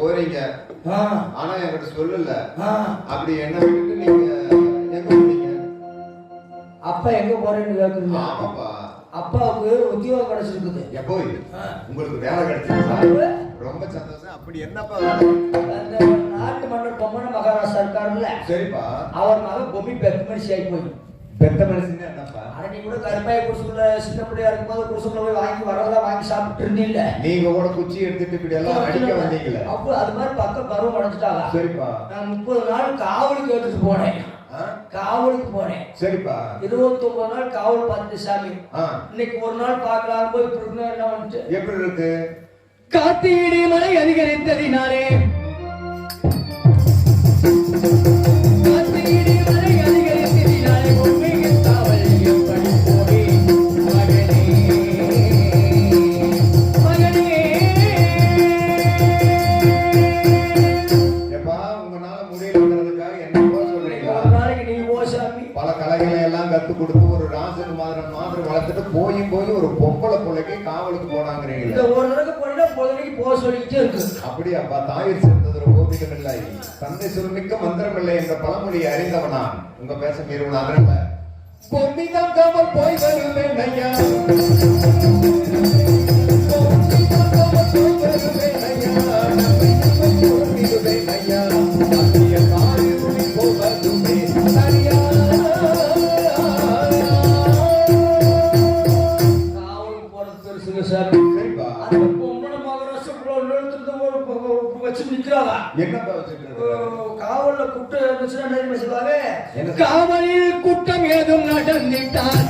போறீங்க. ஆனா என்கிட்ட சொல்லல. அப்படி என்னை விட்டுட்டு நீங்க எங்க போறீங்க? அப்பா எங்க போறேன்னு கேக்குறீங்க? ஆமாப்பா. அப்பாவுக்கு உத்தியோகம் கிடைச்சிருக்குது. எப்போ உங்களுக்கு வேலை கிடைச்சிருச்சா? ரொம்ப சந்தோஷம். அப்படி என்னப்பா? நாட்டு மன்னர் பொம்மன மகாராஜா இருக்காருல்ல. சரிப்பா. அவர் மகன் பொம்மி பெருமரிசி ஆகி போய் பெத்த மனுஷன் என்னப்பா அன்னைக்கு கூட கருப்பாய குடிசுக்குள்ள சின்ன பிள்ளையா இருக்கும்போது குடிசுக்குள்ள போய் வாங்கி வரதெல்லாம் வாங்கி சாப்பிட்டு இருந்தீல்ல நீங்க கூட குச்சி எடுத்துட்டு இப்படி எல்லாம் அடிக்க வந்தீங்களே. அப்போ அது மாதிரி பக்கம் பருவம் அடைஞ்சிட்டாங்க சரிப்பா. நான் முப்பது நாள் காவலுக்கு எடுத்துட்டு போனேன்? காவலுக்கு போனேன். சரிப்பா. இருபத்தி ஒன்பது நாள் காவல் பார்த்துட்டு சாமி. இன்னைக்கு ஒரு நாள் பார்க்கலாம் போய் என்ன வந்துட்டு. எப்படி இருக்கு? காத்தீடி மலை அதிகரித்ததினாலே கத்து கொடுத்து ஒரு ராஜன் மாதிரி மாதிரி வளர்த்துட்டு போய் போய் ஒரு பொம்பளை பிள்ளைக்கு காவலுக்கு இந்த போனாங்கிறீங்களே ஒரு தடவை போனா பொழுதுக்கு போக சொல்லிக்கிட்டே இருக்கு அப்படியாப்பா தாயிற் சேர்ந்தது ஒரு கோபிகம் இல்லை. தந்தை சுருமிக்க மந்திரம் இல்லை என்ற பழமொழியை அறிந்தவனா உங்க பேச மீறுவனா அதனால பொம்மிதான் காவல் போய் வருவேன் ஐயா பொம்மிதான் காவல் போய் வருவேன் வச்சு நிக்கிறாங்க என்னப்பா? காவல்ல குற்றம் இருந்துச்சுன்னா என்ன செய்வாங்க? காவலில் குற்றம் ஏதும் நடந்திட்டால்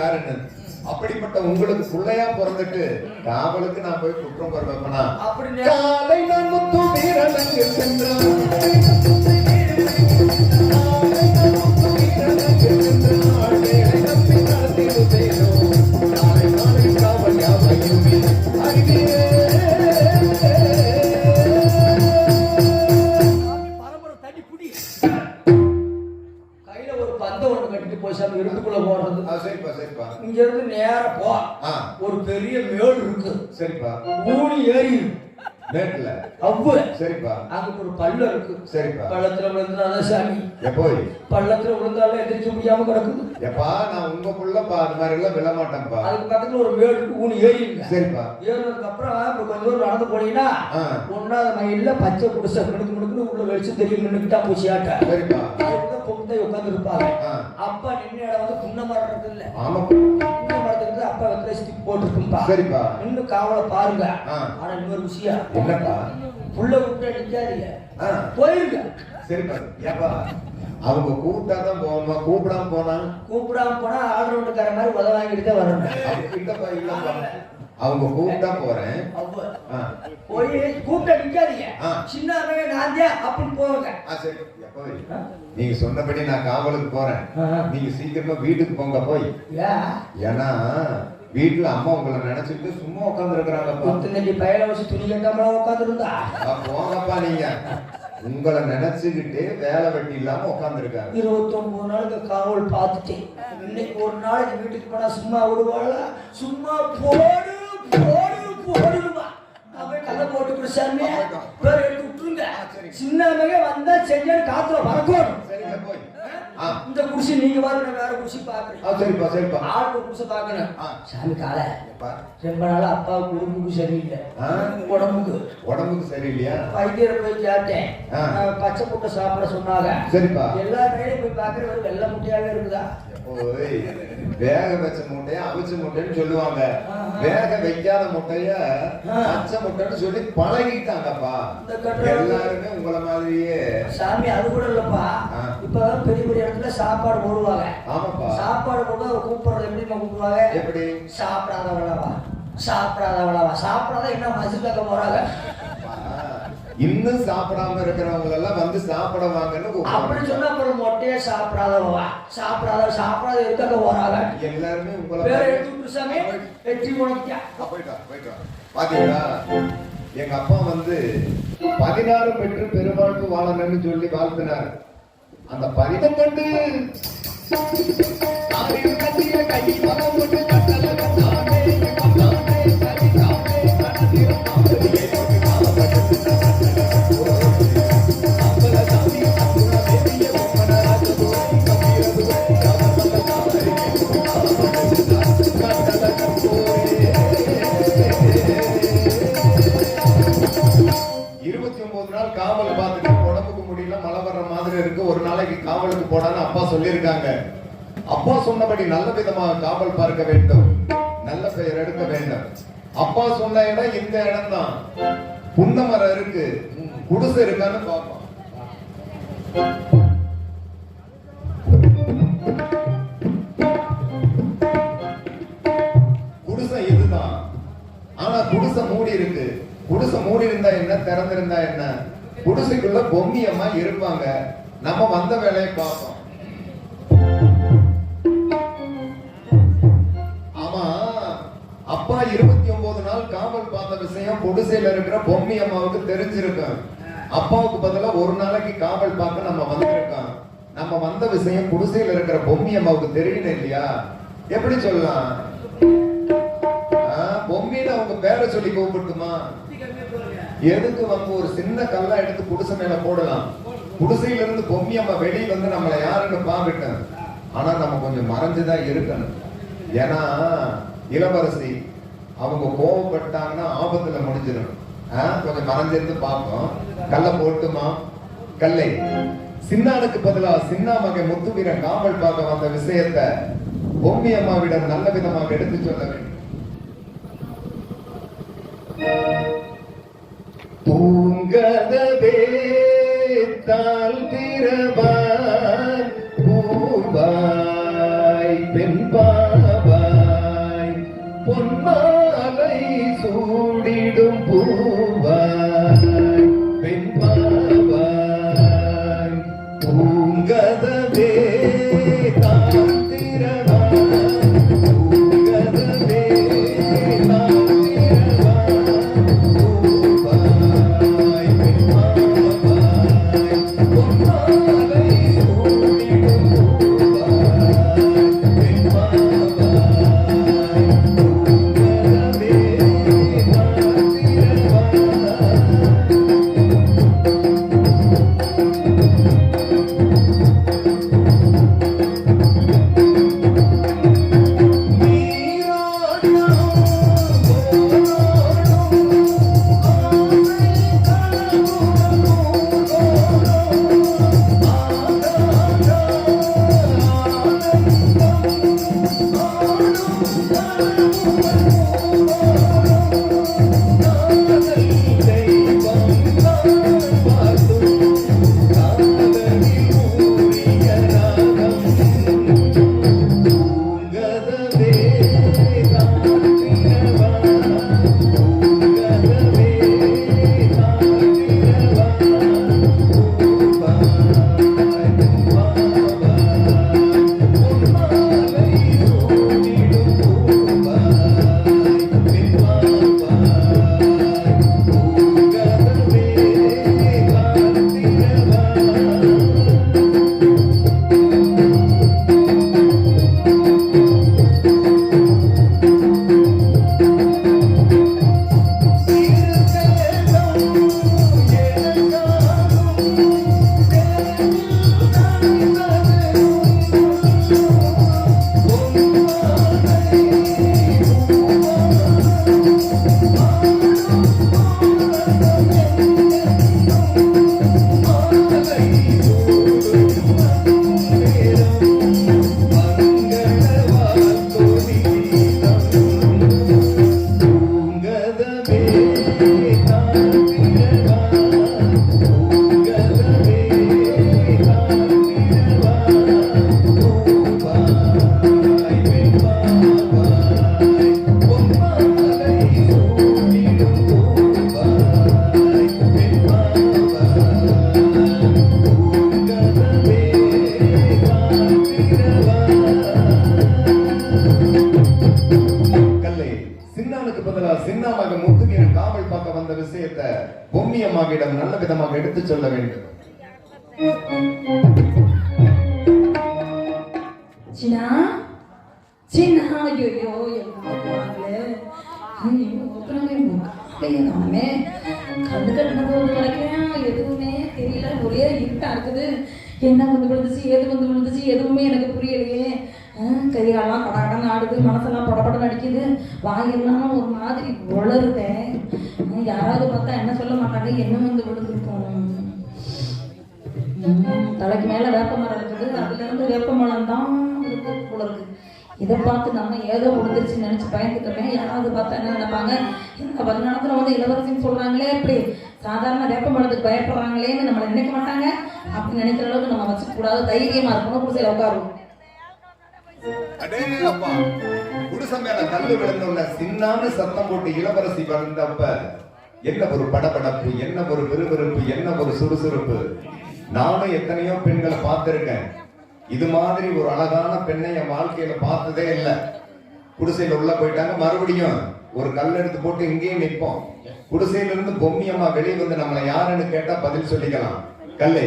யாருன்னு அப்படிப்பட்ட உங்களுக்கு பிள்ளையா பிறந்துட்டு காவலுக்கு நான் போய் குற்றம் நே- காலை நான் முத்து வீரனுக்கு சென்றான். இருக்கு. சரிப்பா. ஊனி ஏறி இருக்கு. அவ்வு. சரிப்பா. அங்க ஒரு பள்ளம் இருக்கு. சரிப்பா. பள்ளத்துல விழுந்தாலும் சாமி. எப்போய் பள்ளத்துல விழுந்தாலும் எந்திரிக்க முடியாம கிடக்குது. எப்பா நான் உங்க புள்ளப்பா அது மாதிரி எல்லாம் விழ மாட்டேன்ப்பா. அதுக்கு பக்கத்துல ஒரு மேடு ஏறி இருக்கு. சரிப்பா. ஏறினதுக்கு அப்புறம் இப்ப கொஞ்ச தூரம் நடந்து போனீங்கன்னா. ஒன்னாவது மயில்ல பச்சை குடிசை மினுக்கு மினுக்கு உள்ள வெளிச்சம் தெரியும் மின்னுக்கிட்டா பூச்சியாட்ட. சரிப்பா. பொம்பளை உட்கார்ந்து இருப்பாங்க. அப்பா நின்ன இடம் வந்து புன்ன மரம் இருக்குல்ல ஆமா. புன்ன மரத்துக்கு அப்பா ஸ்டிக் போட்டுருக்கும்பா. சரிப்பா. இன்னும் காவலை பாருங்க. ஆனா இன்னொரு விஷயம் என்னப்பா? புள்ள விட்டு நிக்காதீங்க. போயிருங்க. சரிப்பா. ஏப்பா அவங்க கூப்பிட்டா தான் போவோமா கூப்பிடாம போனா? கூப்பிடாம போனா ஆல்ரவுண்டுக்கார மாதிரி உதவ வாங்கிட்டு தான் வரணும். இல்லப்பா இல்லப்பா. அவங்க கூப்பிட்டா போறேன். போய் கூப்பிட்டா நிக்காதீங்க. ஆ. சின்ன அண்ணன் நான் தான் அப்படின்னு போவாங்க சரி. எப்போய் நீங்க சொன்னபடி நான் காவலுக்கு போறேன். நீங்க சீக்கிரமா வீட்டுக்கு போங்க போய். ஏன் ஏன்னா வீட்டுல அம்மா உங்களை நினைச்சிட்டு சும்மா உட்காந்துருக்கிறாங்கப்பா குத்துநெல்லி பயல வச்சு துணி கட்டாமலாம் உட்காந்துருந்தா போங்கப்பா நீங்க. உங்களை நினைச்சுக்கிட்டு வேலை வெட்டி இல்லாம உட்காந்துருக்காங்க இருபத்தொன்பது நாளுக்கு காவல் பார்த்துட்டேன். இன்னைக்கு ஒரு நாளைக்கு வீட்டுக்கு போனா சும்மா விடுவாளா? சும்மா போடு. போடு போடுமா அவன் கதை போட்டு குடிச்சாமே பேர் எடுத்து விட்டுருங்க? சின்ன வந்தா செஞ்சாலும் காத்துல பறக்கணும் சரிங்க போய். இந்த குடிசை நீங்க பாரு நான் வேற குடிசை பாக்குறேன் சரிப்பா சரிப்பா. ஆளுக்கு குடிசை பாக்கணும் ஆ. சாமி காலை ரொம்ப நாள் அப்பாவுக்கு உடம்புக்கு சரியில்லை. உடம்புக்கு. உடம்புக்கு சரியில்லையா? வைத்தியரை போய் கேட்டேன். பச்சை முட்டை சாப்பிட சொன்னாங்க. சரிப்பா. எல்லா கடையிலும் போய் ஒரு வெள்ளை முட்டையாவே இருக்குதா? ஓய் வேக வச்ச முட்டைய அவிச்ச முட்டைன்னு சொல்லுவாங்க. வேக வைக்காத முட்டைய. பச்சை முட்டைன்னு சொல்லி பழகிட்டாங்கப்பா எல்லாருமே உங்களை மாதிரியே. சாமி அது கூட இல்லப்பா. இப்ப பெரிய பெரிய இடத்துல சாப்பாடு போடுவாங்க. ஆமாப்பா. சாப்பாடு போட்டு அவர் கூப்பிடுறது எப்படி கூப்பிடுவாங்க? எப்படி? சாப்பிடாதவளவா? சாப்பிடாதவளவா? சாப்பிடாத என்ன மசிலாக்க போறாங்க? இன்னும் சாப்பிடாம இருக்கிறவங்க எல்லாம் வந்து சாப்பிட வாங்கன்னு அப்படி. சொன்னா அப்புறம் மொட்டையே சாப்பிடாதவா சாப்பிடாத சாப்பிடாத இருக்காக்க போறாங்க? எல்லாருமே உங்களை வேற எடுத்து சாமி? வெற்றி உனக்கு ஆ, போயிட்டு போயிட்டு. பாத்தீங்களா? எங்க அப்பா வந்து பதினாறு பெற்று பெருவாழ்வு வாழணும்னு சொல்லி வாழ்த்தினார். அந்த பரிதம் கொண்டு ஆறில் கையில் மனம் கொண்டு இருக்கு. ஒரு நாளைக்கு காவலுக்கு போடான்னு அப்பா சொல்லியிருக்காங்க. அப்பா சொன்னபடி நல்ல விதமாக காவல் பார்க்க வேண்டும். நல்ல பெயர் எடுக்க வேண்டும். அப்பா சொன்ன இடம் இந்த இடம் தான் புன்ன மரம் இருக்கு. குடிசை இருக்கான்னு பார்ப்போம். குடிசை இதுதான். ஆனா குடிசை மூடி இருக்கு. குடிசை மூடி இருந்தா என்ன? திறந்திருந்தா என்ன? குடிசைக்குள்ள பொம்மியம்மா இருப்பாங்க. நம்ம வந்த வேலையை பார்ப்போம். ஆமா அப்பா இருபத்தி ஒன்பது நாள் காவல் பார்த்த விஷயம் பொடுசையில இருக்கிற பொம்மி அம்மாவுக்கு தெரிஞ்சிருக்கும். அப்பாவுக்கு பதிலா ஒரு நாளைக்கு காவல் பார்க்க நம்ம வந்திருக்கோம். நம்ம வந்த விஷயம் குடிசையில இருக்கிற பொம்மி அம்மாவுக்கு தெரியல இல்லையா? எப்படி சொல்லலாம்? ஆ, பொம்மின்னு அவங்க பேரை சொல்லி கூப்பிட்டுமா? எதுக்கு வந்து ஒரு சின்ன கல்லா எடுத்து குடிசை மேல போடலாம்? குடிசையில இருந்து பொம்மி அம்மா வெளியே வந்து நம்மளை யாருன்னு பாக்கட்டும் ஆனா நம்ம கொஞ்சம் மறைஞ்சுதான் இருக்கணும். ஏன்னா இளவரசி அவங்க கோவப்பட்டாங்கன்னா ஆபத்துல முடிஞ்சிடும். கொஞ்சம் மறைஞ்சிருந்து பார்ப்போம். கல்லை போட்டுமா? கல்லை. சின்னானுக்கு பதிலா சின்னா மகன் முத்து வீரன் காவல் பார்க்க வந்த விஷயத்த பொம்மி அம்மாவிடம் நல்ல விதமாக எடுத்து சொல்ல வேண்டும். தூங்கதவே தாழ்த்திரவாய் பூவாய் சின்னா சின்னா ஐயோ எல்லாமே ஐயோ ஒருத்தனமே முக்காலையே நாமே கண்ணு கண்ணு வந்து கிடைக்கிறேன் எதுவுமே தெரியல ஒரே இருட்டா இருக்குது என்ன வந்து விழுந்துச்சு எது வந்து விழுந்துச்சு எதுவுமே எனக்கு புரியலையே ஆ, கை காலெல்லாம் படகடன் ஆடுது மனசெல்லாம் படபடன்னு அடிக்குது வாயெல்லாம் ஒரு மாதிரி உளருதேன் யாராவது பார்த்தா என்ன சொல்ல மாட்டாங்க என்ன வந்து விழுந்துருக்கும் தலைக்கு மேலே வேப்பமரம் இருக்குது அதுல வேப்பமரம் தான் போல இருக்கு. இதை பார்த்து நம்ம ஏதோ விழுந்துருச்சுன்னு நினைச்சு பயந்துக்கிறேன் யாராவது பார்த்தா என்ன நினைப்பாங்க? இந்த வருங்காலத்துல வந்து இளவரசின்னு சொல்றாங்களே இப்படி சாதாரண வேப்ப மரத்துக்கு பயப்படுறாங்களேன்னு நம்மளை நினைக்க மாட்டாங்க. அப்படி நினைக்கிற அளவுக்கு நம்ம வச்சுக்கூடாது தைரியமா இருக்கணும் குடிசையில உட்காரும் குடிசை மேல கல்லு விழுந்தோன்ன சின்னான்னு சத்தம் போட்டு இளவரசி வந்தப்ப என்ன ஒரு படபடப்பு என்ன ஒரு விறுவிறுப்பு என்ன ஒரு சுறுசுறுப்பு? நானும் எத்தனையோ பெண்களை பார்த்திருக்கேன். இது மாதிரி ஒரு அழகான பெண்ணை என் வாழ்க்கையில பார்த்ததே இல்லை. குடிசையில உள்ள போயிட்டாங்க. மறுபடியும் ஒரு கல் எடுத்து போட்டு இங்கேயும் நிற்போம். குடிசையில இருந்து பொம்மி அம்மா வெளியே வந்து நம்மளை யாருன்னு கேட்டா பதில் சொல்லிக்கலாம். கல்லை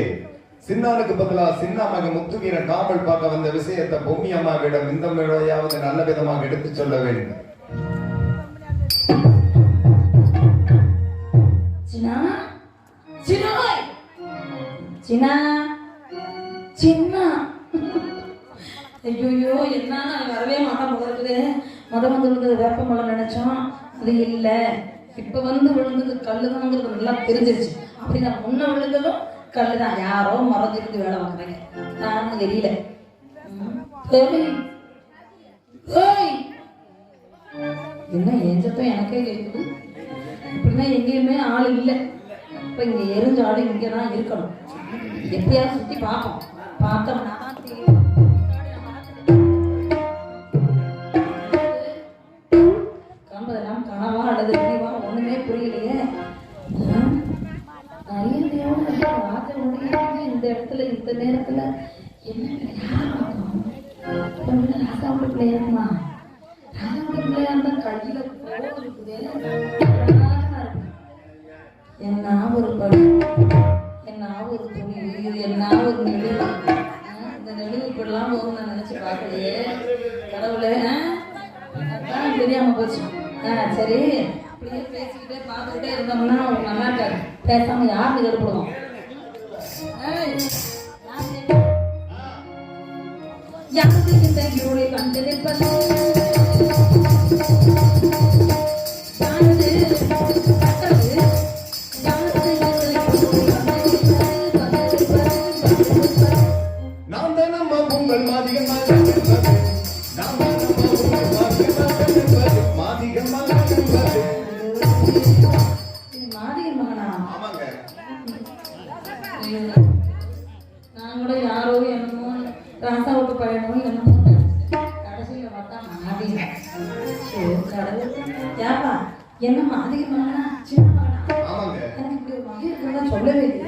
சின்னானுக்கு பதிலா சின்ன மகன் முத்துவீரன் காவல் பார்க்க வந்த விஷயத்தை பொம்மி அம்மாவிடம் இந்த முறையாவது நல்ல விதமாக எடுத்து சொல்ல வேண்டும். சின்ன? சின்ன? சின்னா? ஐயோ என்ன வரவே மாட்டான் போல இருக்குது. முத வந்து விழுந்தது வேப்ப மரம் நினைச்சோம். அது இல்லை. இப்போ வந்து விழுந்தது கல்லுதாங்கிறது நல்லா தெரிஞ்சிருச்சு. அப்படி நான் முன்ன விழுந்ததும் கல்லு தான் யாரோ மறந்துருந்து வேலை வாங்குறாங்க நான் தெரியல. என்ன என் எனக்கே கேட்குது இப்படின்னா எங்கேயுமே ஆள் இல்லை. இப்போ இங்கே எரிஞ்ச ஆள் இங்கே தான் இருக்கணும். எப்படியாவது சுற்றி பார்ப்போம் பார்த்தோம்னா காண்பதெல்லாம் கனவா அல்லது நினைவா ஒண்ணுமே புரியலையே. ஆ? அரியணையோட இந்த இந்த இடத்துல இந்த நேரத்துல. என்ன ராசாவோட பிள்ளையாருமா ராசாவோட பிள்ளையா இருந்தா கையில இருக்குதே என்ன ஒரு படம் என்ன ஒரு துணி என்ன ஒரு நிலை இந்த நெளிவு இப்படிலாம் போகும் நான் நினைச்சு பார்க்கலையே. கடவுளே ஆ? தெரியாமல் தெரியாம போச்சு. ஆ சரி. அப்படியே பேசிக்கிட்டே பார்த்துக்கிட்டே இருந்தோம்னா அவங்க நல்லா இருக்காது பேசாம யாருக்கு கருப்படுவோம் யாருக்கு இந்த இருளை கண்டு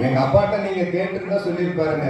எங்க அப்பாட்ட நீங்க கேட்டிருந்தா சொல்லியிருப்பாருங்க.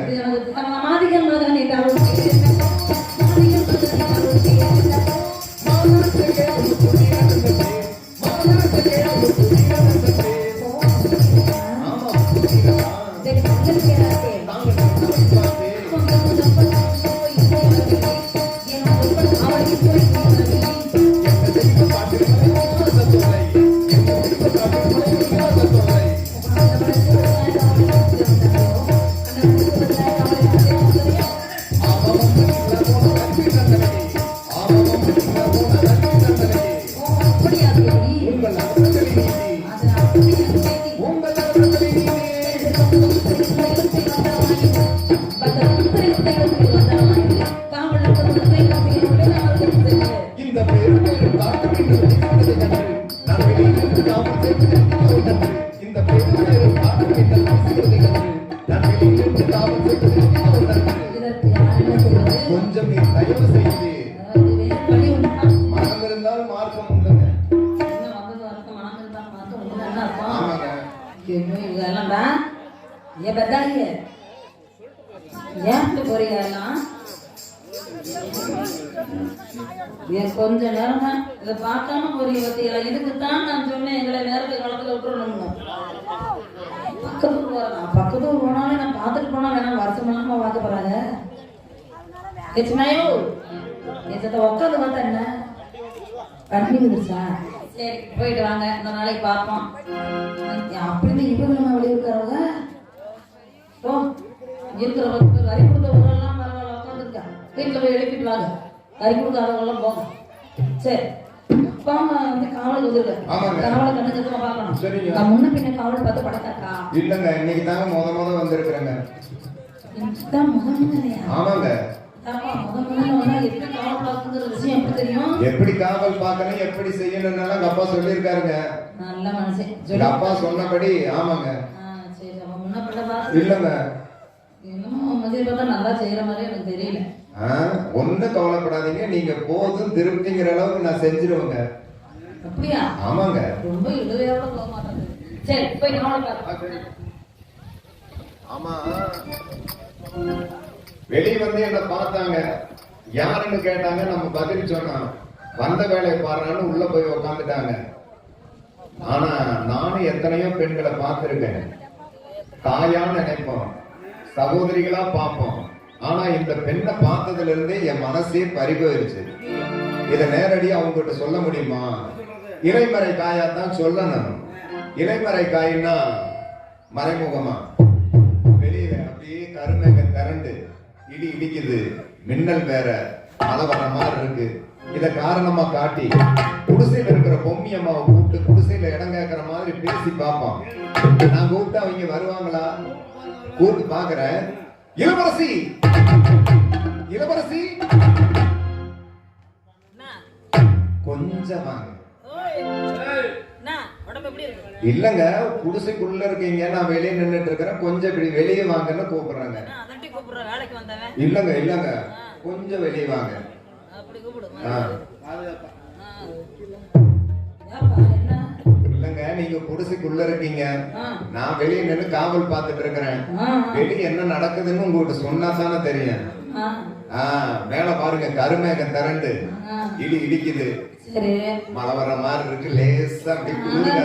கொஞ்ச நேரமா இதை பார்க்காம போறீங்க பத்தியா இதுக்குத்தான் நான் சொன்னேன் எங்களை நேரத்தை காலத்துல விட்டுறணும்னு. பக்கத்து போறேன். பக்கத்து ஊர் போனாலும் நான் பார்த்துட்டு போனா வேணாம். வருஷமெல்லாம் பார்க்க போறாங்க. ஏச்சுனாயோ ஏச்சத்தை உட்காந்து பார்த்தா என்ன? கண்ணி வந்துருச்சா? சரி போயிட்டு வாங்க. இந்த நாளைக்கு பார்ப்போம். அப்படின்னு இவங்க நம்ம வெளியிருக்கிறவங்க இருக்கிற பக்கம் கறி கொடுத்தவங்கெல்லாம் பரவாயில்ல உட்காந்துருக்கா வீட்டில் போய் எழுப்பிட்டு வாங்க. கறி கொடுக்காதவங்கெல்லாம் போங்க. சரி. பாமா வந்து காவலுக்கு வந்துருக்க ஆமாங்க. காவலை கண்ணு கத்துமா பார்க்கணும். நான் முன்ன பின்ன காவல் பார்த்து படத்தாக்கா? இல்லங்க இன்னைக்கு தாங்க முத முத வந்திருக்கிறேங்க. இதுதான் முத முதலையா ஆமாங்க. எப்படி காவல் காவல் பார்க்கணும் எப்படி செய்யணும்னு எங்க அப்பா சொல்லியிருக்காருங்க. நல்ல சொல்லி அப்பா சொன்னபடி ஆமாங்க. இல்லங்க. என்னமோ மதிய பார்த்தா நல்லா செய்யற மாதிரி எனக்கு தெரியல. ஒன்னும் கவலைப்படாதீங்க. நீங்க போதும் திருப்திங்கிற அளவுக்கு நான் செஞ்சிருவேங்க. அப்படியா? ஆமாங்க. ரொம்ப இழுவையோட போக மாட்டேங்குது. சரி போய் ஆமா. வெளிய வந்து என்ன பார்த்தாங்க. யாருன்னு கேட்டாங்க. நம்ம பதில் சொன்னோம் வந்த வேலையை பாடுறான்னு உள்ள போய் உக்காந்துட்டாங்க. ஆனா நானும் எத்தனையோ பெண்களை பார்த்திருக்கேன். தாயான்னு நினைப்போம். சகோதரிகளா பார்ப்போம். ஆனா இந்த பெண்ணை பார்த்ததுல இருந்தே என் மனசே பறிபோயிருச்சு இதை நேரடியா அவங்ககிட்ட சொல்ல முடியுமா? இலைமறை காயா தான் சொல்லணும். இலைமறை காயின்னா மறைமுகமா? வெளியில அப்படியே கருமைங்க திரண்டு இடி இடிக்குது. மின்னல் வேற மழை வர மாதிரி இருக்கு. இத காரணமா காட்டி குடிசையில இருக்கிற பொம்மி அம்மாவை கூப்பிட்டு குடிசையில இடம் கேட்கற மாதிரி பேசி பார்ப்போம். நான் கூப்பிட்டு அவங்க வருவாங்களா? கூப்பிட்டு பாக்குறேன் இளவரசி! இளவரசி! கொஞ்சம் வாங்க இல்லங்க குடிசைக்குள்ள இருக்கீங்க. நான் வெளியே நின்னுட்டு இருக்கிறேன். கொஞ்சம் இப்படி வெளியே வாங்கன்னு கூப்பிடுறாங்க. அதட்டி கூப்பிடுற வேலைக்கு வந்தவன். இல்லங்க இல்லங்க. கொஞ்சம் வெளியே வாங்க. இல்லங்க நீங்க குடிசைக்குள்ள இருக்கீங்க. நான் வெளியே நின்னு காவல் பார்த்துட்டு இருக்கிறேன். வெளியே என்ன நடக்குதுன்னு உங்ககிட்ட சொன்னா தானே தெரியும் மேல பாருங்க கருமேகம் திரண்டு. இடி இடிக்குது. மழை வர மாதிரி இருக்கு லேசா அப்படி குளிர்